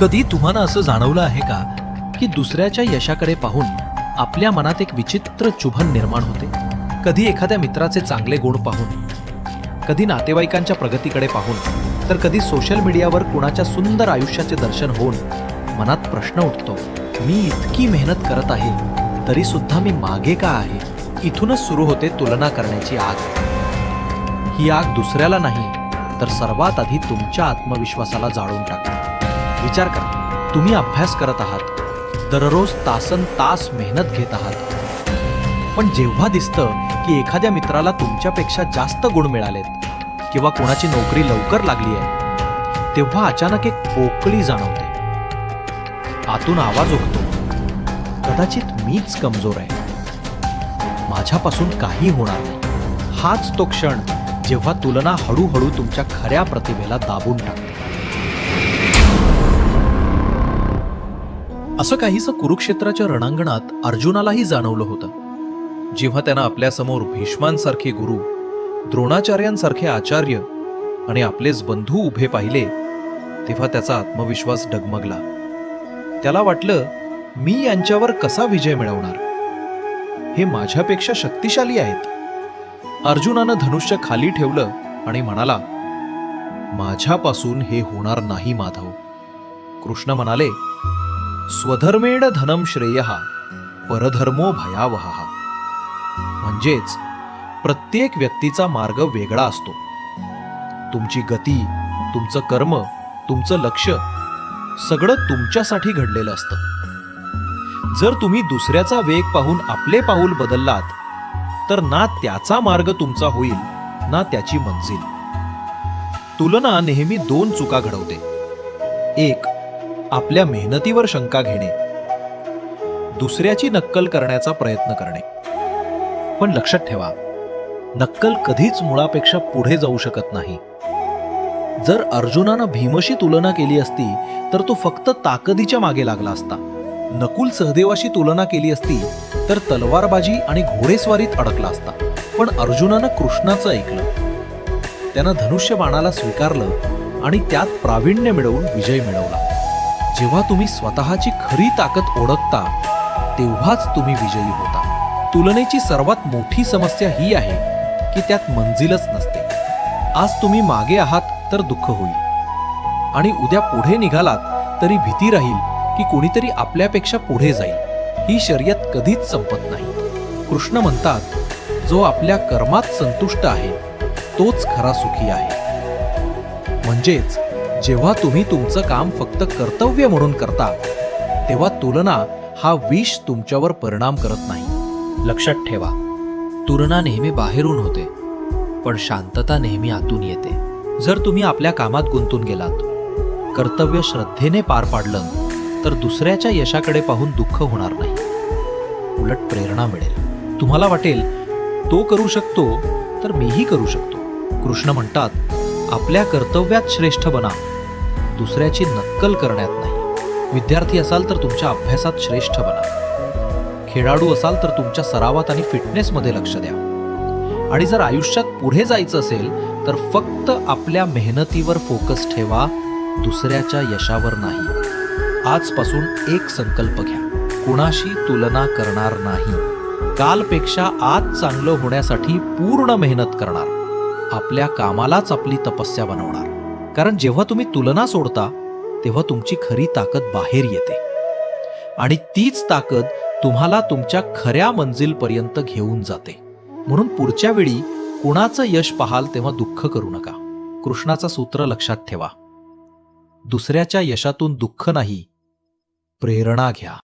कधी तुम्हाला असं जाणवलं आहे का की दुसऱ्याच्या यशाकडे पाहून आपल्या मनात एक विचित्र चुभन निर्माण होते? कधी एखाद्या मित्राचे चांगले गुण पाहून कधी नातेवाईकांच्या प्रगतीकडे पाहून तर कधी सोशल मीडियावर कुणाच्या सुंदर आयुष्याचे दर्शन होऊन मनात प्रश्न उठतो मी इतकी मेहनत करत आहे तरी सुद्धा मी मागे का आहे? इथूनच सुरू होते तुलना करण्याची आग. ही आग दुसऱ्याला नाही तर सर्वात आधी तुमच्या आत्मविश्वासाला जाळून टाकते. विचार करा तुम्ही अभ्यास करत आहात. दररोज तासन तास मेहनत घेत आहात. पण जेव्हा दिसतं की एखाद्या मित्राला तुमच्यापेक्षा जास्त गुण मिळालेत किंवा कोणाची नोकरी लवकर लागली आहे तेव्हा अचानक एक पोकळी जाणवते. आतून आवाज उठतो. कदाचित मीच कमजोर आहे. माझ्यापासून काही होणार नाही. हाच तो क्षण जेव्हा तुलना हळूहळू तुमच्या खऱ्या प्रतिभेला दाबून टाकते. असं काहीसं कुरुक्षेत्राच्या रणांगणात अर्जुनालाही जाणवलं होतं. जेव्हा त्यानं आपल्यासमोर भीष्मांसारखे गुरु द्रोणाचार्यांसारखे आचार्य आणि आपलेच बंधू उभे पाहिले तेव्हा त्याचा आत्मविश्वास डगमगला. त्याला वाटलं मी यांच्यावर कसा विजय मिळवणार? हे माझ्यापेक्षा शक्तिशाली आहेत. अर्जुनानं धनुष्य खाली ठेवलं आणि म्हणाला माझ्यापासून हे होणार नाही माधव. कृष्ण म्हणाले स्वधर्मेण धनम श्रेय परधर्मो भयावह. म्हणजेच प्रत्येक व्यक्तीचा मार्ग वेगळा असतो. तुमची गती तुमचं कर्म तुमचं लक्ष सगळं तुमच्यासाठी घडलेलं असतं. जर तुम्ही दुसऱ्याचा वेग पाहून आपले पाऊल बदललात तर ना त्याचा मार्ग तुमचा होईल ना त्याची मंजिल. तुलना नेहमी दोन चुका घडवते. एक आपल्या मेहनतीवर शंका घेणे. दुसऱ्याची नक्कल करण्याचा प्रयत्न करणे. पण लक्षात ठेवा नक्कल कधीच मुळापेक्षा पुढे जाऊ शकत नाही. जर अर्जुनानं भीमशी तुलना केली असती तर तो फक्त ताकदीच्या मागे लागला असता. नकुल सहदेवाशी तुलना केली असती तर तलवारबाजी आणि घोडेस्वारीत अडकला असता. पण अर्जुनानं कृष्णाचं ऐकलं. त्यानं धनुष्य बाणाला स्वीकारलं आणि त्यात प्रावीण्य मिळवून विजय मिळवला. जेव्हा तुम्ही स्वतःची खरी ताकद ओळखता तेव्हाच तुम्ही विजयी होता. तुलनेची सर्वात मोठी समस्या ही आहे की त्यात मंजिलच नसते. आज तुम्ही मागे आहात तर दुःख होईल. आणि उद्या पुढे निघालात तरी भीती राहील की कोणीतरी आपल्यापेक्षा पुढे जाईल. ही शर्यत कधीच संपत नाही. कृष्ण म्हणतात जो आपल्या कर्मात संतुष्ट आहे तोच खरा सुखी आहे. म्हणजेच जेव्हा तुम्ही तुमचं काम फक्त कर्तव्य म्हणून करता तेव्हा तुलना हा विष तुमच्यावर परिणाम करत नाही. लक्षात ठेवा तुलना नेहमी बाहेरून होते पण शांतता नेहमी आतून येते. जर तुम्ही आपल्या कामात गुंतून गेलात कर्तव्य श्रद्धेने पार पाडलं तर दुसऱ्याच्या यशाकडे पाहून दुःख होणार नाही. उलट प्रेरणा मिळेल. तुम्हाला वाटेल तो करू शकतो तर मीही करू शकतो. कृष्ण म्हणतात आपल्या कर्तव्यात श्रेष्ठ बना दुसऱ्याची नक्कल करण्यात नाही. विद्यार्थी असाल तर तुमच्या अभ्यासात श्रेष्ठ बना. खेळाडू असाल तर तुमच्या सरावात आणि फिटनेसमध्ये लक्ष द्या. आणि जर आयुष्यात पुढे जायचं असेल तर फक्त आपल्या मेहनतीवर फोकस ठेवा दुसऱ्याच्या यशावर नाही. आजपासून एक संकल्प घ्या. कुणाशी तुलना करणार नाही. कालपेक्षा आज चांगलं होण्यासाठी पूर्ण मेहनत करणार. आपल्या कामालाच आपली तपस्या बनवणार. कारण जेव्हा तुम्ही तुलना सोडता तेव्हा तुमची खरी ताकद बाहेर येते. आणि तीच ताकद तुम्हाला तुमच्या खऱ्या मंजिलपर्यंत घेऊन जाते. म्हणून पुढच्या वेळी कुणाचं यश पाहाल तेव्हा दुःख करू नका. कृष्णाचं सूत्र लक्षात ठेवा. दुसऱ्याच्या यशातून दुःख नाही प्रेरणा घ्या.